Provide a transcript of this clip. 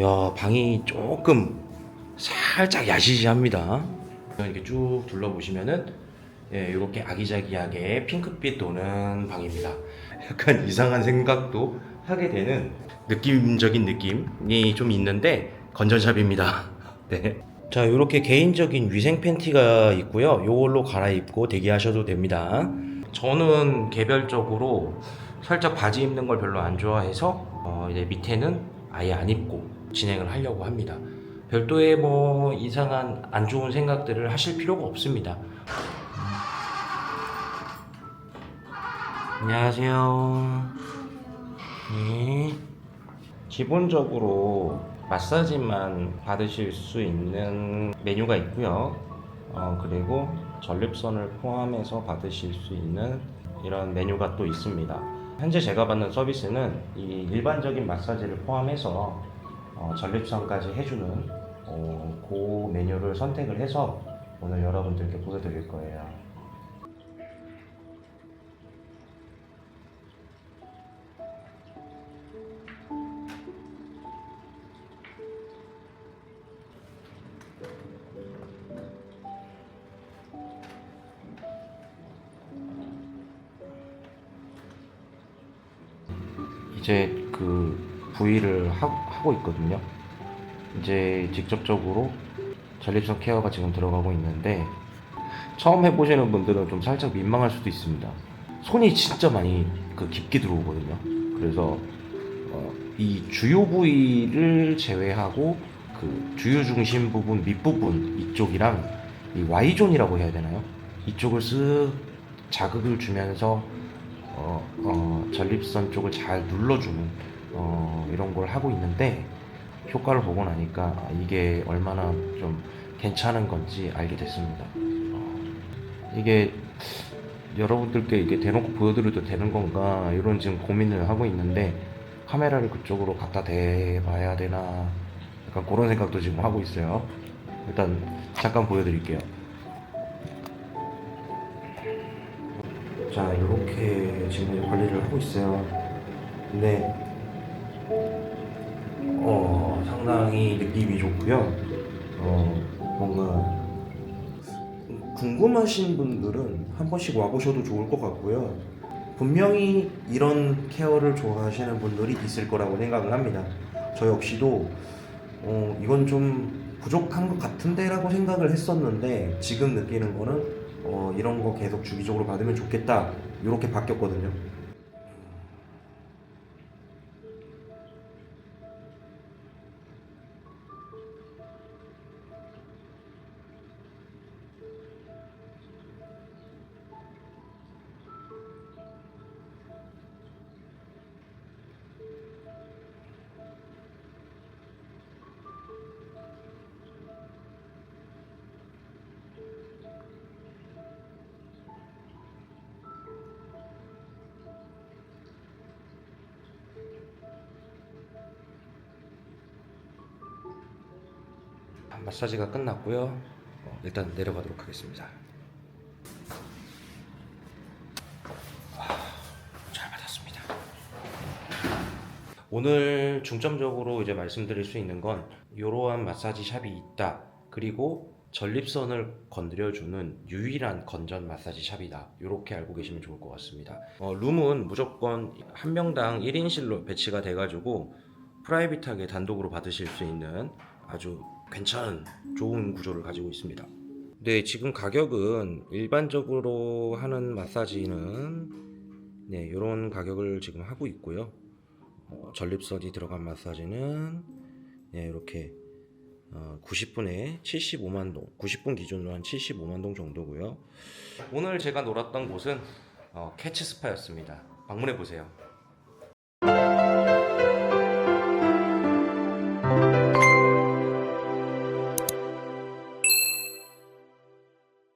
야 방이 조금 살짝 야시시합니다. 이렇게 쭉 둘러보시면은 예, 이렇게 아기자기하게 핑크빛 도는 방입니다. 약간 이상한 생각도 하게 되는 느낌적인 느낌이 좀 있는데 건전샵입니다. 네. 자, 이렇게 개인적인 위생 팬티가 있고요. 이걸로 갈아입고 대기하셔도 됩니다. 저는 개별적으로 살짝 바지 입는 걸 별로 안 좋아해서 어, 이제 밑에는 아예 안 입고 진행을 하려고 합니다. 별도의 뭐 이상한 안 좋은 생각들을 하실 필요가 없습니다. 안녕하세요. 네. 기본적으로 마사지만 받으실 수 있는 메뉴가 있고요. 어, 그리고 전립선을 포함해서 받으실 수 있는 이런 메뉴가 또 있습니다. 현재 제가 받는 서비스는 이 일반적인 마사지를 포함해서 어, 전립선까지 해주는 어, 그 메뉴를 선택을 해서 오늘 여러분들께 보여드릴 거예요. 이제 그 부위를 하, 하고 있거든요. 이제 직접적으로 전립선 케어가 지금 들어가고 있는데 처음 해보시는 분들은 좀 살짝 민망할 수도 있습니다. 손이 진짜 많이 그 깊게 들어오거든요. 그래서 어, 이 주요 부위를 제외하고 그 주요 중심 부분 밑부분 이쪽이랑 이 Y존이라고 해야 되나요? 이쪽을 쓱 자극을 주면서 어, 어, 전립선 쪽을 잘 눌러주는 어, 이런 걸 하고 있는데 효과를 보고 나니까 아, 이게 얼마나 좀 괜찮은 건지 알게 됐습니다. 어, 이게 여러분들께 이게 대놓고 보여드려도 되는 건가 이런 지금 고민을 하고 있는데 카메라를 그쪽으로 갖다 대봐야 되나 약간 그런 생각도 지금 하고 있어요. 일단 잠깐 보여드릴게요. 자 이렇게 지금 관리를 하고 있어요. 근데 어 상당히 느낌이 좋고요. 어 뭔가 궁금하신 분들은 한 번씩 와보셔도 좋을 것 같고요. 분명히 이런 케어를 좋아하시는 분들이 있을 거라고 생각을 합니다. 저 역시도 어, 이건 좀 부족한 것 같은데라고 생각을 했었는데 지금 느끼는 거는 어, 이런 거 계속 주기적으로 받으면 좋겠다 이렇게 바뀌었거든요. 마사지가 끝났고요. 어, 일단 내려가도록 하겠습니다. 와, 잘 받았습니다. 오늘 중점적으로 이제 말씀드릴 수 있는 건 이러한 마사지 샵이 있다. 그리고 전립선을 건드려주는 유일한 건전 마사지 샵이다. 이렇게 알고 계시면 좋을 것 같습니다. 어, 룸은 무조건 한 명당 1인실로 배치가 돼가지고 프라이빗하게 단독으로 받으실 수 있는 아주 괜찮은 좋은 구조를 가지고 있습니다. 네, 지금 가격은 일반적으로 하는 마사지는 네, 이런 가격을 지금 하고 있고요. 어, 전립선이 들어간 마사지는 네, 이렇게 어, 90분에 75만 동, 90분 기준으로 한 75만 동 정도고요. 오늘 제가 놀았던 곳은 어, 캐치 스파였습니다. 방문해 보세요.